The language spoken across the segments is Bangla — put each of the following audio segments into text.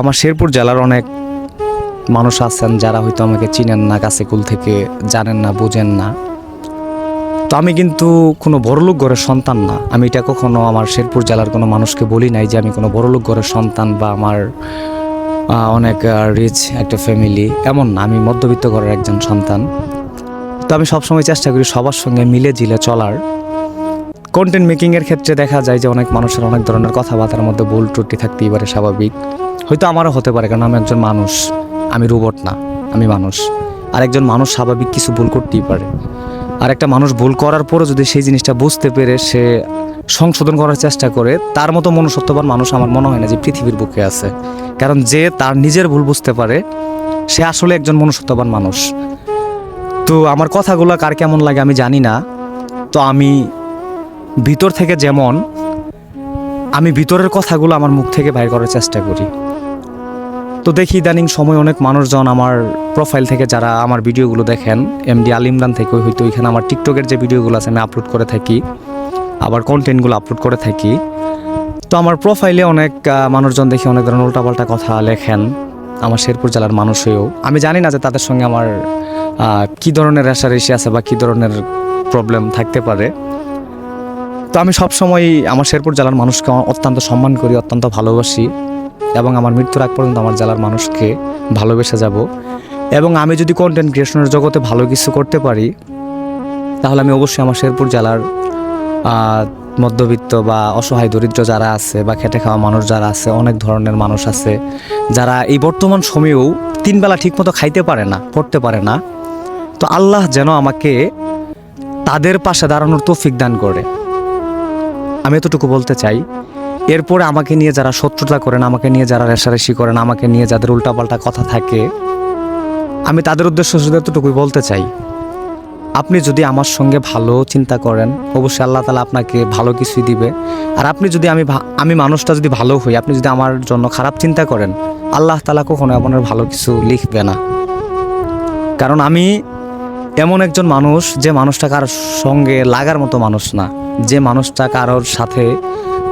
আমার শেরপুর জেলার অনেক মানুষ আছেন যারা হয়তো আমাকে চিনেন না, কাছে কুল থেকে জানেন না, বুঝেন না। তো আমি কিন্তু কোনো বড়লোক ঘরের সন্তান না। আমি এটা কখনো আমার শেরপুর জেলার কোনো মানুষকে বলি নাই যে আমি কোনো বড়লোক ঘরের সন্তান বা আমার অনেক রিচ একটা ফ্যামিলি এমন না। আমি মধ্যবিত্ত ঘরের একজন সন্তান। তো আমি সবসময় চেষ্টা করি সবার সঙ্গে মিলে জিলে চলার। কন্টেন্ট মেকিংয়ের ক্ষেত্রে দেখা যায় যে অনেক মানুষের অনেক ধরনের কথাবার্তার মধ্যে ভুল ত্রুটি থাকতেই পারে, স্বাভাবিক। হয়তো আমারও হতে পারে, কারণ আমি একজন মানুষ। আমি রোবট না, আমি মানুষ। আর একজন মানুষ স্বাভাবিক কিছু ভুল করতেই পারে। আর একটা মানুষ ভুল করার পরও যদি সেই জিনিসটা বুঝতে পেরে সে সংশোধন করার চেষ্টা করে, তার মতো মনুষ্যত্ববান মানুষ আমার মনে হয় না যে পৃথিবীর বুকে আছে। কারণ যে তার নিজের ভুল বুঝতে পারে, সে আসলে একজন মনুষ্যত্ববান মানুষ। তো আমার কথাগুলো কার কেমন লাগে আমি জানি না। তো আমি ভিতর থেকে যেমন, আমি ভিতরের কথাগুলো আমার মুখ থেকে বাইর করার চেষ্টা করি। তো দেখি ইদানিং সময় অনেক মানুষজন আমার প্রোফাইল থেকে যারা আমার ভিডিওগুলো দেখেন এমডি আল ইমরান থেকে হয়তো ওইখানে আমার টিকটকের যে ভিডিওগুলো আছে আমি আপলোড করে থাকি, আবার কন্টেন্টগুলো আপলোড করে থাকি। তো আমার প্রোফাইলে অনেক মানুষজন দেখি অনেক ধরনের উল্টাপাল্টা কথা লেখেন, আমার শেরপুর জেলার মানুষ হয়েও। আমি জানি না যে তাদের সঙ্গে আমার কি ধরনের রেশারেশি আছে বা কি ধরনের প্রবলেম থাকতে পারে। তো আমি সবসময় আমার শেরপুর জেলার মানুষকে অত্যন্ত সম্মান করি, অত্যন্ত ভালোবাসি। এবং আমার মৃত্যুর আগ পর্যন্ত আমার জেলার মানুষকে ভালোবেসে যাব। এবং আমি যদি কন্টেন্ট ক্রিয়েশনের জগতে ভালো কিছু করতে পারি, তাহলে আমি অবশ্যই আমার শেরপুর জেলার মধ্যবিত্ত বা অসহায় দরিদ্র যারা আছে বা খেটে খাওয়া মানুষ যারা আছে, অনেক ধরনের মানুষ আছে, যারা এই বর্তমান সময়েও তিনবেলা ঠিকমতো খাইতে পারে না, পড়তে পারে না। তো আল্লাহ যেন আমাকে তাদের পাশে দাঁড়ানোর তৌফিক দান করে। আমি এতটুকু বলতে চাই এরপরে আমাকে নিয়ে যারা শত্রুতা করেন, আমাকে নিয়ে যারা রেশারেশি করেন, আমাকে নিয়ে যাদের উল্টাপাল্টা কথা থাকে, আমি তাদের উদ্দেশ্য শুধু এতটুকুই বলতে চাই, আপনি যদি আমার সঙ্গে ভালো চিন্তা করেন, অবশ্যই আল্লাহ তালা আপনাকে ভালো কিছুই দিবে। আর আপনি যদি আমি আমি মানুষটা যদি ভালো হই, আপনি যদি আমার জন্য খারাপ চিন্তা করেন, আল্লাহ তালা কখনো আপনার ভালো কিছু লিখবে না। কারণ আমি এমন একজন মানুষ যে মানুষটা কারোর সঙ্গে লাগার মতো মানুষ না, যে মানুষটা কারোর সাথে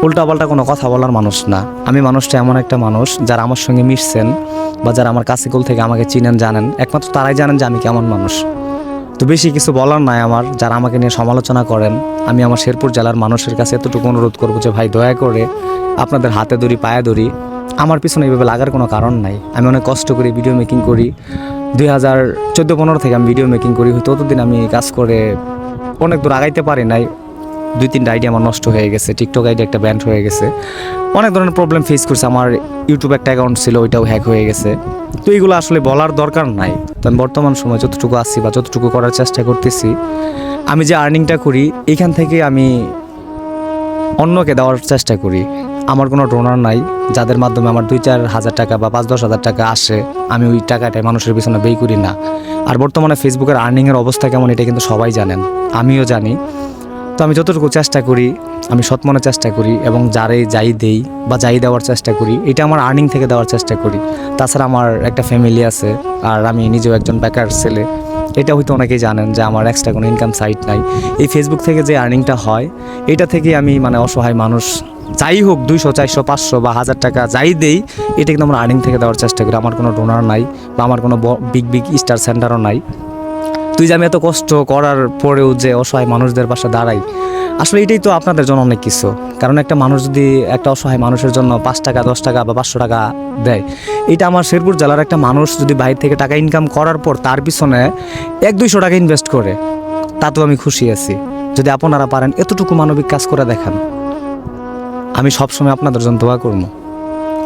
উল্টাপাল্টা কোনো কথা বলার মানুষ না। আমি মানুষটা এমন একটা মানুষ যারা আমার সঙ্গে মিশছেন বা যারা আমার কাছে কুল থেকে আমাকে চিনেন, জানেন। একমাত্র তারাই জানেন যে আমি কেমন মানুষ। তো বেশি কিছু বলার নাই আমার, যারা আমাকে নিয়ে সমালোচনা করেন। আমি আমার শেরপুর জেলার মানুষের কাছে এতটুকু অনুরোধ করব যে, ভাই, দয়া করে আপনাদের হাতে ধরি পায়ে ধরি আমার পিছনে এইভাবে লাগার কোনো কারণ নাই। আমি অনেক কষ্ট করি ভিডিও মেকিং করি। দুই হাজার চোদ্দ পনেরো থেকে আমি ভিডিও মেকিং করি। ততদিন আমি কাজ করে অনেক দূর আগাইতে পারি নাই। দুই তিনটা আইডি আমার নষ্ট হয়ে গেছে টিকটক আইডি একটা ব্যান্ড হয়ে গেছে। অনেক ধরনের প্রবলেম ফেস করছে, আমার ইউটিউব একটা অ্যাকাউন্ট ছিল, ওইটাও হ্যাক হয়ে গেছে। তো এইগুলো আসলে বলার দরকার নাই। তো আমি বর্তমান সময় যতটুকু আসছি বা যতটুকু করার চেষ্টা করতেছি, আমি যে আর্নিংটা করি, এখান থেকে আমি অন্যকে দেওয়ার চেষ্টা করি। আমার কোনো ডোনার নাই, যাদের মাধ্যমে আমার দুই চার হাজার টাকা বা পাঁচ দশ হাজার টাকা আসে, আমি ওই টাকাটাই মানুষের পিছনে ব্যয় করি না। আর বর্তমানে ফেসবুকের আর্নিংয়ের অবস্থা কেমন, এটা কিন্তু সবাই জানেন। আমিও জানি। তো আমি যতটুকু চেষ্টা করি, আমি সৎমনে চেষ্টা করি এবং যারে যাই দেই বা যাই দেওয়ার চেষ্টা করি, এটা আমার আর্নিং থেকে দেওয়ার চেষ্টা করি। তাছাড়া আমার একটা ফ্যামিলি আছে, আর আমি নিজেও একজন বেকার ছেলে। এটা হয়তো অনেকেই জানেন যে আমার এক্সট্রা কোনো ইনকাম সাইট নাই। এই ফেসবুক থেকে যে আর্নিংটা হয়, এটা থেকে আমি মানে অসহায় মানুষ, যাই হোক দুইশো, চারশো, পাঁচশো বা হাজার টাকা যাই দেই, এটা কিন্তু আমার আর্নিং থেকে দেওয়ার চেষ্টা করি। আমার কোনো ডোনার নাই বা আমার কোনো বিগ বিগ স্টার সেন্টারও নাই। তুই যে আমি এত কষ্ট করার পরেও যে অসহায় মানুষদের পাশে দাঁড়াই, আসলে এটাই তো আপনাদের জন্য অনেক কিছু। কারণ একটা মানুষ যদি একটা অসহায় মানুষের জন্য পাঁচ টাকা, দশ টাকা বা পাঁচশো টাকা দেয়, এটা আমার শেরপুর জেলার একটা মানুষ যদি বাইরে থেকে টাকা ইনকাম করার পর তার পিছনে এক দুইশো টাকা ইনভেস্ট করে, তাতেও আমি খুশি আছি। যদি আপনারা পারেন, এতটুকু মানবিক কাজ করে দেখান। আমি সবসময় আপনাদের জন্য দোয়া করব।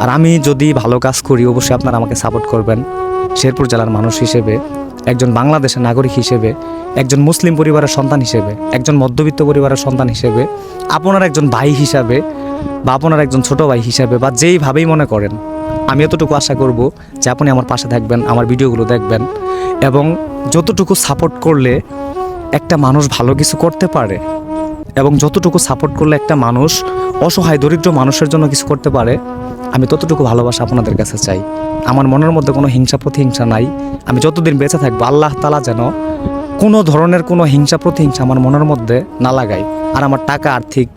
আর আমি যদি ভালো কাজ করি, অবশ্যই আপনারা আমাকে সাপোর্ট করবেন। শেরপুর জেলার মানুষ হিসেবে। একজন বাংলাদেশের নাগরিক হিসেবে, একজন মুসলিম পরিবারের সন্তান হিসেবে, একজন মধ্যবিত্ত পরিবারের সন্তান হিসেবে, আপনার একজন ভাই হিসাবে বা আপনার একজন ছোট ভাই হিসাবে বা যেইভাবেই মনে করেন, আমি এতটুকু আশা করব যে আপনি আমার পাশে থাকবেন, আমার ভিডিওগুলো দেখবেন এবং যতটুকু সাপোর্ট করলে একটা মানুষ ভালো কিছু করতে পারে এবং যতটুকু সাপোর্ট করলে একটা মানুষ অসহায়, দরিদ্র মানুষের জন্য কিছু করতে পারে আমি ততটুকু ভালোবাসা আপনাদের কাছে চাই। আমার মনের মধ্যে কোনো হিংসা প্রতিহিংসা নাই। আমি যতদিন বেঁচে থাকব, আল্লাহ তালা যেন কোনো ধরনের কোনো হিংসা প্রতিহিংসা আমার মনের মধ্যে না লাগাই আর আমার টাকা আর্থিক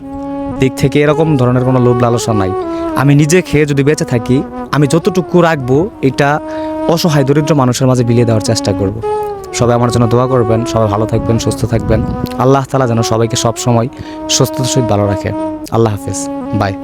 দিক থেকে এরকম ধরনের কোনো লোভ লালসা নাই। আমি নিজে খেয়ে যদি বেঁচে থাকি, আমি যতটুকু রাখব, এটা অসহায় দরিদ্র মানুষের মাঝে বিলিয়ে দেওয়ার চেষ্টা করব। সবাই আমার জন্য দোয়া করবেন, সবাই ভালো থাকবেন, সুস্থ থাকবেন। আল্লাহ তালা যেন সবাইকে সব সময় সুস্থতার সহিত ভালো রাখে। আল্লাহ হাফেজ। বাই